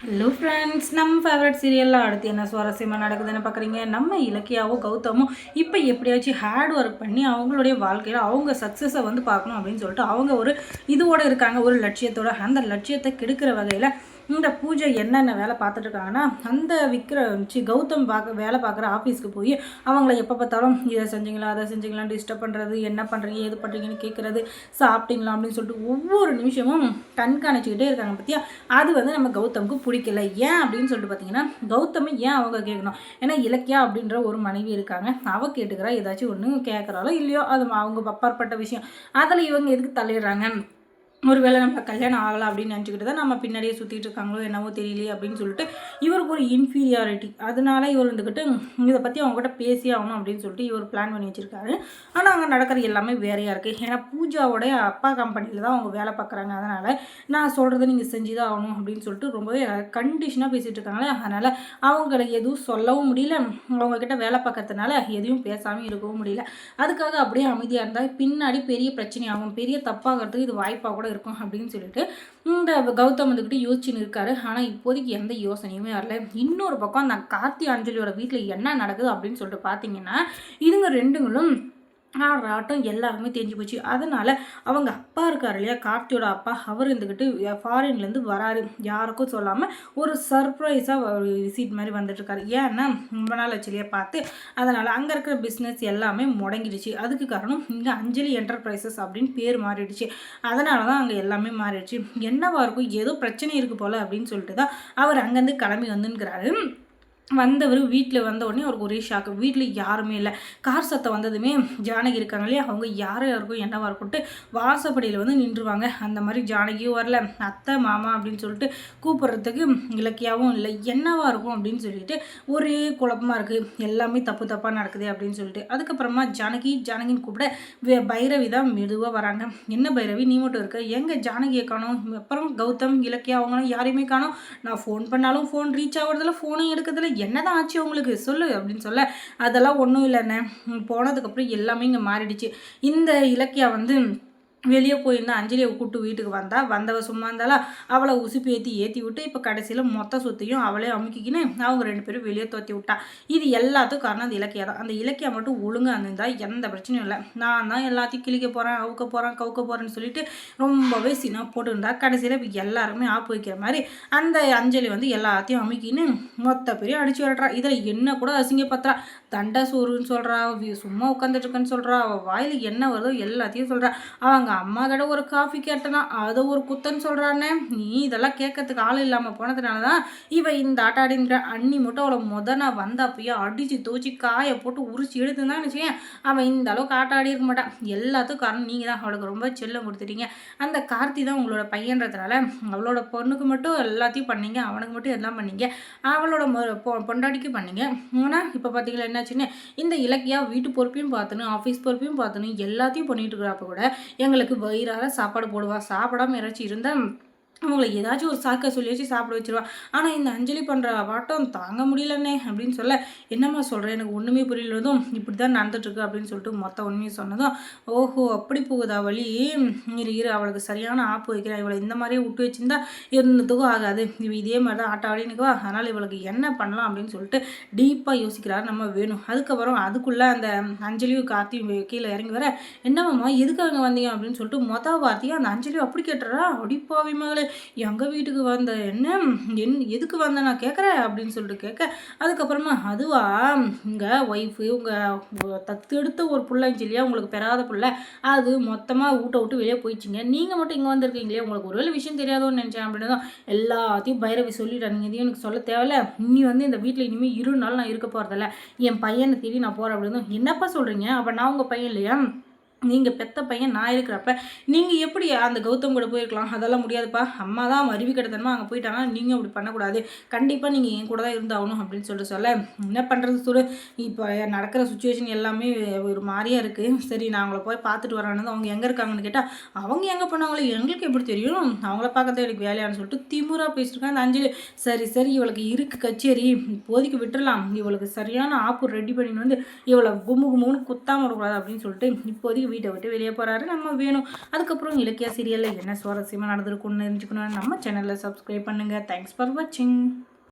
Hello friends நம்ம favourite சீரியலில் அடுத்து என்ன சுவாரஸ்யமாக நடக்குதுன்னு பார்க்குறீங்க நம்ம இலக்கியாவும் கௌதமும் இப்போ எப்படியாச்சும் ஹேட் ஒர்க் பண்ணி அவங்களுடைய வாழ்க்கையில் அவங்க சக்ஸஸை வந்து பார்க்கணும் அப்படின்னு சொல்லிட்டு அவங்க ஒரு இதோட இருக்காங்க ஒரு லட்சியத்தோட. அந்த லட்சியத்தை கெடுக்கிற வகையில் இந்த பூஜை என்னென்ன வேலை பார்த்துட்டு இருக்காங்கன்னா அந்த விற்கிற சி கௌதம் பார்க்க வேலை பார்க்குற ஆஃபீஸ்க்கு போய் அவங்கள எப்போ பார்த்தாலும் இதை செஞ்சீங்களா அதை செஞ்சீங்களா டிஸ்டர்ப் பண்ணுறது என்ன பண்ணுறீங்க ஏது பண்ணுறீங்கன்னு கேட்குறது சாப்பிட்டீங்களா அப்படின்னு சொல்லிட்டு ஒவ்வொரு நிமிஷமும் கண்காணிச்சுக்கிட்டே இருக்காங்க பார்த்தியா அது வந்து நம்ம கௌதமுக்கு பிடிக்கல. ஏன் அப்படின்னு சொல்லிட்டு பார்த்தீங்கன்னா கௌதமை ஏன் அவங்க கேட்கணும் ஏன்னா இலக்கியா அப்படின்ற ஒரு மனைவி இருக்காங்க. அவ கேட்டுக்கிறா ஏதாச்சும் ஒன்று கேட்குறாளோ இல்லையோ அது அவங்க அப்பாற்பட்ட விஷயம். அதில் இவங்க எதுக்கு தள்ளிடுறாங்க ஒருவேளை நம்ம கல்யாணம் ஆகலாம் அப்படின்னு நினச்சிக்கிட்டு தான் நம்ம பின்னாடியே சுற்றிட்டு இருக்காங்களோ என்னவோ தெரியலையே அப்படின்னு சொல்லிட்டு இவருக்கு ஒரு இன்ஃபீரியாரிட்டி அதனால இவர் வந்துக்கிட்டு இதை பற்றி அவங்ககிட்ட பேசி ஆகணும் அப்படின்னு சொல்லிட்டு இவர் பிளான் பண்ணி வச்சுருக்காரு. ஆனால் அங்கே நடக்கிறது எல்லாமே வேறையாக இருக்குது ஏன்னா பூஜாவோடைய அப்பா கம்பெனியில் தான் அவங்க வேலை பார்க்குறாங்க. அதனால் நான் சொல்கிறத நீங்கள் செஞ்சு தான் ஆகணும் அப்படின்னு சொல்லிட்டு ரொம்பவே கண்டிஷனாக பேசிகிட்டு இருக்காங்களே. அதனால் அவங்கள எதுவும் சொல்லவும் முடியல. அவங்கக்கிட்ட வேலை பார்க்கறதுனால எதையும் பேசாமல் இருக்கவும் முடியல. அதுக்காக அப்படியே அமைதியாக இருந்தால் பின்னாடி பெரிய பிரச்சனையாகும். பெரிய தப்பாகிறதுக்கு இது வாய்ப்பாக கூட இருக்கும் அப்படின்னு சொல்லிட்டு இந்த கௌதம் வந்துக்கிட்டு யோசிச்சுன்னு இருக்காரு. ஆனால் இப்போதைக்கு எந்த யோசனையுமே வரல. இன்னொரு பக்கம் அந்த கார்த்தி அஞ்சலியோட வீட்டில் என்ன நடக்குது அப்படின்னு சொல்லிட்டு பார்த்தீங்கன்னா இதுங்க ரெண்டுங்களும் ஆட்டம் எல்லாருமே தெரிஞ்சு போச்சு. அதனால் அவங்க அப்பா இருக்கார் இல்லையா கார்த்தியோட அப்பா அவர் இருந்துக்கிட்டு ஃபாரின்லேருந்து வராரு. யாருக்கும் சொல்லாமல் ஒரு சர்ப்ரைஸாக விசிட் மாதிரி வந்துட்டுருக்காரு. ஏன்னா ரொம்ப நாள் ஆச்சுலையே பார்த்து. அதனால் அங்கே இருக்கிற பிஸ்னஸ் எல்லாமே முடங்கிடுச்சு. அதுக்கு காரணம் இங்கே அஞ்சலி என்டர்பிரைசஸ் அப்படின்னு பேர் மாறிடுச்சு. அதனால தான் அங்கே எல்லாமே மாறிடுச்சு. என்னவா இருக்கும் ஏதோ பிரச்சனை இருக்குது போல் அப்படின்னு சொல்லிட்டு தான் அவர் அங்கேருந்து கிளம்பி வந்துங்கிறாரு வந்தவர் வீட்டில் வந்த உடனே அவருக்கு ஒரே ஷாக்கு வீட்டில் யாருமே இல்லை. கார் சத்தம் வந்ததுமே ஜானகி இருக்காங்க இல்லையா? அவங்க யார் இருக்கும் என்னவா இருக்கும்ட்டு வாசப்படியில் வந்து நின்றுவாங்க. அந்த மாதிரி ஜானகியும் வரல. அத்தை மாமா அப்படின்னு சொல்லிட்டு கூப்பிட்றதுக்கு இலக்கியாவும் இல்லை. என்னவா இருக்கும் அப்படின்னு சொல்லிட்டு ஒரே குழப்பமாக இருக்குது எல்லாமே தப்பு தப்பாக நடக்குது அப்படின்னு சொல்லிட்டு. அதுக்கப்புறமா ஜானகி ஜானகின்னு கூப்பிட பைரவி தான் மெதுவாக வராங்க. என்ன பைரவி? நீ மட்டும் இருக்க. எங்கே ஜானகியை காணும்? அப்புறம் கௌதம் இலக்கியா அவங்களும் யாரையுமே காணும். நான் ஃபோன் பண்ணாலும் ஃபோன் ரீச் ஆகிறதில்ல ஃபோனும் எடுக்கிறதில்ல. என்னதான் ஆச்சு உங்களுக்கு? சொல்லு அப்படின்னு சொல்ல அதெல்லாம் ஒன்றும் இல்லைண்ணே. போனதுக்கப்புறம் எல்லாமே இங்கே மாறிடுச்சு. இந்த இலக்கியா வந்து வெளியே போயிருந்தா அஞ்சலியை கூப்பிட்டு வீட்டுக்கு வந்தா வந்தவ சும்மா இருந்தாலா அவளை உசுப்பி ஏற்றி ஏற்றி விட்டு இப்போ கடைசியில் மொத்த சொத்தையும் அவளே அமுக்கிக்கின்னு அவங்க ரெண்டு பேரும் வெளியே தோற்றி விட்டா. இது எல்லாத்துக்கும் காரணம் அந்த இலக்கியா தான். அந்த இலக்கியா மட்டும் ஒழுங்காக இருந்திருந்தா எந்த பிரச்சனையும் இல்லை. நான் தான் எல்லாத்தையும் கிழிக்க போகிறேன் அவுக்க போகிறேன் கவுக்க போகிறேன்னு சொல்லிட்டு ரொம்பவே சினா போட்டுருந்தா. கடைசியில் இப்போ எல்லாருமே ஆப்பு வைக்கிற மாதிரி அந்த அஞ்சலி வந்து எல்லாத்தையும் அமுக்கின்னு மொத்த பேரையும் அடிச்சு விடுறா இதில் என்ன கூட அசிங்கப்படுத்துறா. தண்டை சோறுன்னு சொல்கிறா சும்மா உட்காந்துட்டுருக்கன்னு சொல்கிறா அவள் வாயில் என்ன வருதோ எல்லாத்தையும் சொல்கிறா அவங்க அம்மா கிட்ட ஒரு காஃபி கேட்டனா அதை ஒரு குத்தன்னு சொல்கிறானே நீ இதெல்லாம் கேட்கறதுக்கு ஆள் இல்லாமல் போனதுனால தான் இவ இந்த ஆட்டாடின்ற அண்ணி மட்டும் அவளை முத நான் வந்தப்பயே அடித்து தோச்சி காயை போட்டு உரிச்சு எடுத்துதான் நினச்சேன் அவன் இந்த அளவுக்கு ஆட்டாடி இருக்க மாட்டான் எல்லாத்துக்கும் காரணம் நீங்கள் தான் அவளுக்கு ரொம்ப செல்லம் கொடுத்துட்டீங்க. அந்த கார்த்தி தான் உங்களோட பையன்றதுனால அவளோட பொண்ணுக்கு மட்டும் எல்லாத்தையும் பண்ணீங்க அவனுக்கு மட்டும் எல்லாம் பண்ணீங்க. அவளோட பொண்டாட்டிக்கு பண்ணீங்க. ஆனால் இப்போ பார்த்தீங்களா என்ன என்னாச்சுன்னு இந்த இலக்கியா வீட்டு பொறுப்பையும் பார்த்துன்னு ஆஃபீஸ் பொறுப்பையும் பார்த்துன்னு எல்லாத்தையும் பண்ணிட்டு இருக்கிறப்ப கூட எங்களுக்கு வயிறார சாப்பாடு போடுவா சாப்பிடாம இறச்சி இருந்தால் அவங்கள ஏதாச்சும் ஒரு சாக்கை சொல்லி வச்சு சாப்பிட வச்சிருவா. ஆனால் இந்த அஞ்சலி பண்ணுற வாட்டம் தாங்க முடியலண்ணே அப்படின்னு சொல்ல என்னம்மா சொல்கிறேன் எனக்கு ஒன்றுமே புரியலதும் இப்படி தான் நடந்துட்டுருக்கு அப்படின்னு சொல்லிட்டு மொத்த உண்மையை சொன்னதும் ஓஹோ அப்படி போகுதா வழி? இரு இரு அவளுக்கு சரியான ஆப்பு வைக்கிறேன். இவளை இந்த மாதிரியே விட்டு வச்சிருந்தா இருந்ததுக்கும் ஆகாது. இவ இதே மாதிரி தான் ஆட்ட ஆடினுக்குவா அதனால் இவளுக்கு என்ன பண்ணலாம்? அப்படின்னு சொல்லிட்டு டீப்பாக யோசிக்கிறாரு நம்ம வேணும் அதுக்கப்புறம் அதுக்குள்ளே அந்த அஞ்சலியும் கார்த்தியும் கீழே இறங்கி வர என்னம்மா எதுக்காக வந்தீங்க? அப்படின்னு சொல்லிட்டு மொத்த வார்த்தையும் அந்த அஞ்சலியும் அப்படி கேட்டுறா? அடிப்பாவி மகளே. எங்கள் வீட்டுக்கு வந்த? என்ன? என் எதுக்கு வந்த? நான் கேட்குறேன் அப்படின்னு சொல்லிட்டு கேட்க அதுக்கப்புறமா அதுவா? உங்கள் ஒய்ஃபு உங்கள் தத்து எடுத்த ஒரு பிள்ளைன்னு சொல்லியா? உங்களுக்கு பெறாத பிள்ளை. அது மொத்தமாக ஊட்ட விட்டு வெளியே போயிடுச்சிங்க. நீங்கள் மட்டும் இங்கே வந்திருக்கீங்களே உங்களுக்கு ஒரு விஷயம் தெரியாதோன்னு நினச்சேன் அப்படின்னு தான் எல்லாத்தையும் பைரவி சொல்லிட்டாங்க எதையும் எனக்கு சொல்ல தேவையில்ல. நீ வந்து இந்த வீட்டில் இனிமேல் இரு நாள் நான் இருக்க போகிறதில்ல என் பையனை தேடி நான் போகிறேன் அப்படின்னு என்னப்பா சொல்கிறீங்க அப்போ நான் உங்கள் பையன் இல்லையா? நீங்கள் பெத்த பையன் நான் இருக்கிறப்ப நீங்கள் எப்படி அந்த கௌதம் கூட போயிருக்கலாம்? அதெல்லாம் முடியாதுப்பா. அம்மா தான் அருவி கிடத்தனமா அங்கே போயிட்டாங்கன்னா நீங்கள் அப்படி பண்ணக்கூடாது. கண்டிப்பாக நீங்கள் என் கூட தான் இருந்தாகணும் அப்படின்னு சொல்லிட்டு சொல்ல. என்ன பண்ணுறது சொல்லு இப்போ நடக்கிற சுச்சுவேஷன் எல்லாமே ஒரு மாதிரியாக இருக்குது சரி நான் அவங்கள போய் பார்த்துட்டு வரேன்னு அவங்க எங்கே இருக்காங்கன்னு கேட்டால் அவங்க எங்கே பண்ணாங்களோ எங்களுக்கு எப்படி தெரியும்? அவங்கள பார்க்கறது எனக்கு வேலையான்னு சொல்லிட்டு திமுறாக பேசிட்டுருக்கேன் அந்த அஞ்சலி. சரி சரி இவளுக்கு இருக்கு கச்சேரி. இப்போதைக்கு விட்டுடலாம் இவளுக்கு சரியான ஆப்பு ரெடி பண்ணின்னு வந்து இவளை கும்மு கும்முன்னு குத்தாமல் இருக்கக்கூடாது அப்படின்னு சொல்லிட்டு இப்போதைக்கு வீட்டை விட்டு வெளியே போகிறாரு நம்ம வேணும். அதுக்கப்புறம் இலக்கிய சீரியலில் என்ன சுவாரஸ்யமாக நடந்திருக்கும்னு தெரிஞ்சுக்கணும்னு நம்ம சேனலில் சப்ஸ்கிரைப் பண்ணுங்கள் தேங்க்ஸ் ஃபார் வாட்சிங்